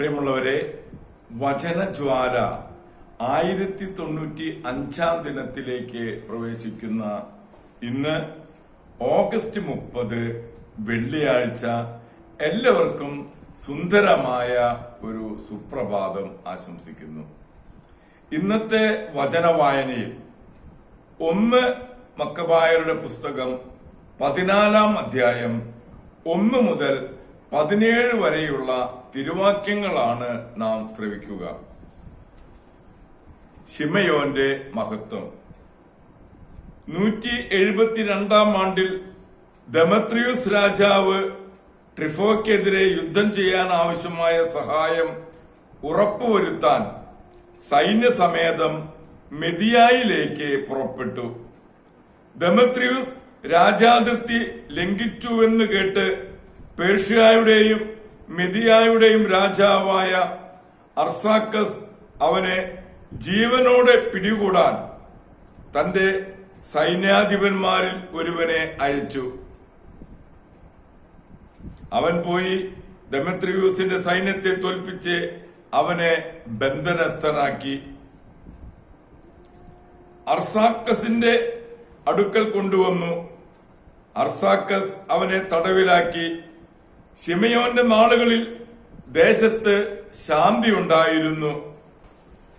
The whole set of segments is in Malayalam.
പ്രിയമുള്ളവരെ വചനജ്വാല ആയിരത്തി തൊണ്ണൂറ്റി അഞ്ചാം ദിനത്തിലേക്ക് പ്രവേശിക്കുന്ന ഇന്ന് ഓഗസ്റ്റ് മുപ്പത് വെള്ളിയാഴ്ച എല്ലാവർക്കും സുന്ദരമായ ഒരു സുപ്രഭാതം ആശംസിക്കുന്നു. ഇന്നത്തെ വചന വായനയിൽ ഒന്ന് മക്കബായരുടെ പുസ്തകം പതിനാലാം അധ്യായം ഒന്ന് മുതൽ പതിനേഴ് വരെയുള്ള തിരുവാക്യങ്ങളാണ് നാം ശ്രവിക്കുക. ശിമയോന്റെ മഹത്വം. നൂറ്റി എഴുപത്തിരണ്ടാം ആണ്ടിൽ ദമത്രിയൂസ് രാജാവ് ട്രിഫോക്കെതിരെ യുദ്ധം ചെയ്യാൻ ആവശ്യമായ സഹായം ഉറപ്പുവരുത്താൻ സൈന്യസമേതം മെതിയായിലേക്ക് പുറപ്പെട്ടു. ദമത്രിയൂസ് രാജാതിർത്തി ലംഘിച്ചുവെന്ന് കേട്ട് പേർഷ്യയുടെയും മെതിയായുടെയും രാജാവായ അർസാക്കസ് അവനെ ജീവനോടെ പിടികൂടാൻ തന്റെ സൈന്യാധിപന്മാരിൽ ഒരുവനെ അയച്ചു. അവൻ പോയി ദമത്രിയൂസിന്റെ സൈന്യത്തെ തോൽപ്പിച്ച് അവനെ ബന്ധനസ്ഥനാക്കി. അർസാക്കസിന്റെ അടുക്കൽ കൊണ്ടുവന്നു. അർസാക്കസ് അവനെ തടവിലാക്കി. ഷിമയോന്റെ നാളുകളിൽ ദേശത്ത് ശാന്തി ഉണ്ടായിരുന്നു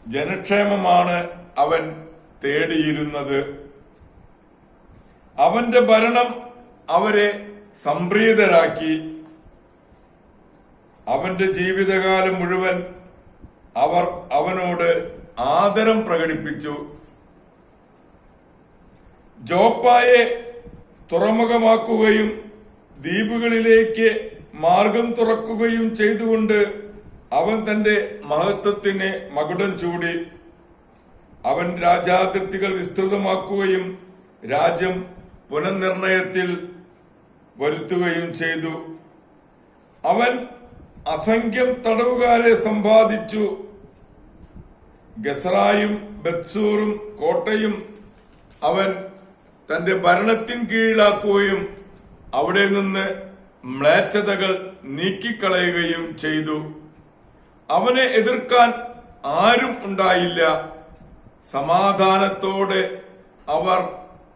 ജനക്ഷേമമാണ് അവൻ തേടിയിരുന്നത്. അവന്റെ ഭരണം അവരെ സംപ്രീതരാക്കി. അവന്റെ ജീവിതകാലം മുഴുവൻ അവർ അവനോട് ആദരം പ്രകടിപ്പിച്ചു. ജോപ്പായെ തുറമുഖമാക്കുകയും ദ്വീപുകളിലേക്ക് മാർഗം തുറക്കുകയും ചെയ്തുകൊണ്ട് അവൻ തന്റെ മഹത്വത്തിന് മകുടം ചൂടി അവൻ രാജാതിർത്തികൾ വിസ്തൃതമാക്കുകയും രാജ്യം പുനർനിർണയത്തിൽ വരുത്തുകയും ചെയ്തു. അവൻ അസംഖ്യം തടവുകാരെ സമ്പാദിച്ചു. ഗസറായും ബത്സൂറും കോട്ടയും അവൻ തന്റെ ഭരണത്തിൻ കീഴിലാക്കുകയും അവിടെ നിന്ന് മ്ലേച്ഛതകൾ നീക്കിക്കളയുകയും ചെയ്തു. അവനെ എതിർക്കാൻ ആരും ഉണ്ടായില്ല. സമാധാനത്തോടെ അവർ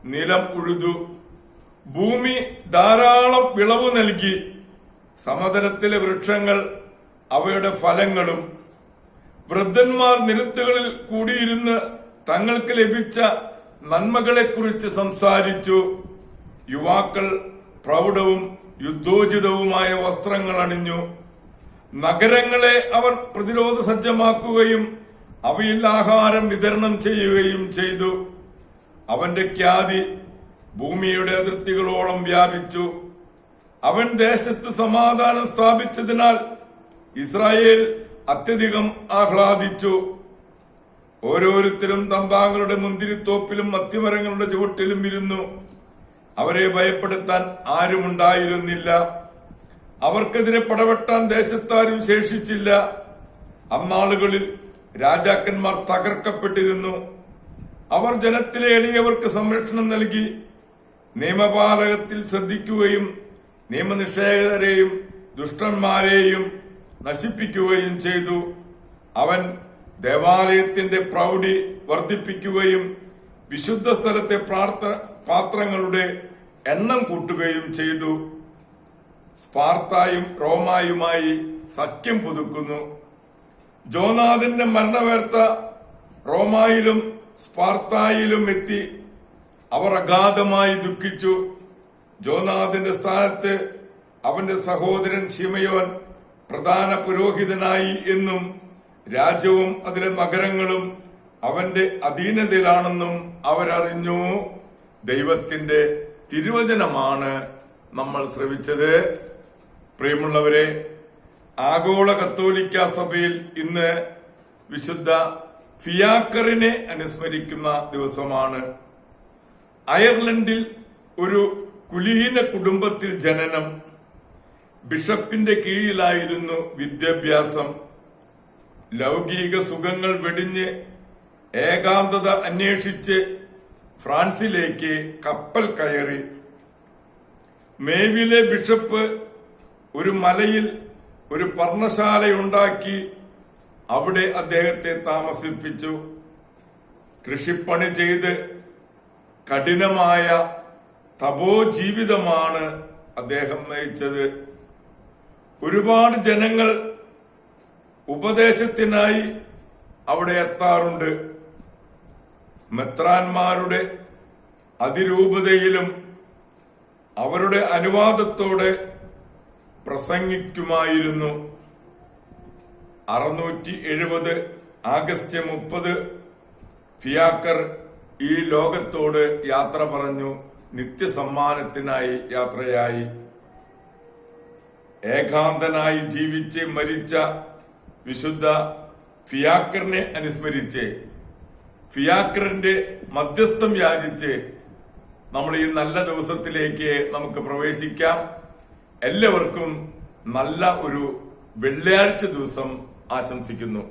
നിലം ഉഴുതു. ഭൂമി ധാരാളം വിളവ് നൽകി. സമതലത്തിലെ വൃക്ഷങ്ങൾ അവയുടെ ഫലങ്ങളും. വൃദ്ധന്മാർ നിരത്തുകളിൽ കൂടിയിരുന്ന് തങ്ങൾക്ക് ലഭിച്ച നന്മകളെക്കുറിച്ച് സംസാരിച്ചു. യുവാക്കൾ പ്രൗഢവും യുദ്ധോചിതവുമായ വസ്ത്രങ്ങൾ അണിഞ്ഞു. നഗരങ്ങളെ അവർ പ്രതിരോധ സജ്ജമാക്കുകയും അവയിൽ ആഹാരം വിതരണം ചെയ്യുകയും ചെയ്തു. അവന്റെ ഖ്യാതി ഭൂമിയുടെ അതിർത്തികളോളം വ്യാപിച്ചു. അവൻ ദേശത്ത് സമാധാനം സ്ഥാപിച്ചതിനാൽ ഇസ്രായേൽ അത്യധികം ആഹ്ലാദിച്ചു. ഓരോരുത്തരും തമ്പാങ്ങളുടെ മുന്തിരിത്തോപ്പിലും മത്തിമരങ്ങളുടെ ചുവട്ടിലും ഇരുന്നു. അവരെ ഭയപ്പെടുത്താൻ ആരുമുണ്ടായിരുന്നില്ല. അവർക്കെതിരെ പടവെട്ടാൻ ദേശത്താരും ശേഷിച്ചില്ല. അന്നാളുകളിൽ രാജാക്കന്മാർ തകർക്കപ്പെട്ടിരുന്നു. അവർ ജനത്തിലെ എളിയവർക്ക് സംരക്ഷണം നൽകി നിയമപാലകത്തിൽ ശ്രദ്ധിക്കുകയും നിയമനിഷേധരെയും ദുഷ്ടന്മാരെയും നശിപ്പിക്കുകയും ചെയ്തു. അവൻ ദേവാലയത്തിന്റെ പ്രൗഢി വർദ്ധിപ്പിക്കുകയും വിശുദ്ധ സ്ഥലത്തെ പ്രാർത്ഥ പാത്രങ്ങളുടെ എണ്ണം കൂട്ടുകയും ചെയ്തു. സ്പാർത്തായും റോമായുമായി സഖ്യം പുതുക്കുന്നു. ജോനാഥിന്റെ മരണവേർത്ത റോമായിലും സ്പാർത്തായിലും എത്തി. അവർ അഗാധമായി ദുഃഖിച്ചു. ജോനാഥിന്റെ സ്ഥാനത്ത് അവന്റെ സഹോദരൻ ശിമയോൻ പ്രധാന പുരോഹിതനായി എന്നും രാജ്യവും അതിലെ നഗരങ്ങളും അവന്റെ അധീനതയിലാണെന്നും അവരറിഞ്ഞു. ദൈവത്തിന്റെ തിരുവചനമാണ് നമ്മൾ ശ്രവിച്ചത്. പ്രിയമുള്ളവരെ ആഗോള കത്തോലിക്ക സഭയിൽ ഇന്ന് വിശുദ്ധ ഫിയാക്കറിനെ അനുസ്മരിക്കുന്ന ദിവസമാണ്. അയർലൻഡിൽ ഒരു കുലീന കുടുംബത്തിൽ ജനനം ബിഷപ്പിന്റെ കീഴിലായിരുന്നു വിദ്യാഭ്യാസം. ലൗകിക സുഖങ്ങൾ വെടിഞ്ഞ് ഏകാന്തത അന്വേഷിച്ച് ഫ്രാൻസിലേക്ക് കപ്പൽ കയറി. മേവിലെ ബിഷപ്പ് ഒരു മലയിൽ ഒരു പർണശാലയുണ്ടാക്കി അവിടെ അദ്ദേഹത്തെ താമസിപ്പിച്ചു. കൃഷിപ്പണി ചെയ്ത് കഠിനമായ തപോ ജീവിതമാണ് അദ്ദേഹം നയിച്ചത്. ഒരുപാട് ജനങ്ങൾ ഉപദേശത്തിനായി അവിടെ എത്താറുണ്ട്. മെത്രാന്മാരുടെ അതിരൂപതയിലും അവരുടെ അനുവാദത്തോടെ പ്രസംഗിക്കുമായിരുന്നു അറുന്നൂറ്റി എഴുപത് ആഗസ്റ്റ് മുപ്പത് ഫിയാക്കർ ഈ ലോകത്തോട് യാത്ര പറഞ്ഞു നിത്യസമ്മാനത്തിനായി യാത്രയായി. ഏകാന്തനായി ജീവിച്ച് മരിച്ച വിശുദ്ധ ഫിയാക്കറിനെ അനുസ്മരിച്ച് ഫിയാക്കറിന്റെ മധ്യസ്ഥം യാചിച്ച് നമ്മൾ ഈ നല്ല ദിവസത്തിലേക്ക് നമുക്ക് പ്രവേശിക്കാം. എല്ലാവർക്കും നല്ല ഒരു വെള്ളിയാഴ്ച ദിവസം ആശംസിക്കുന്നു.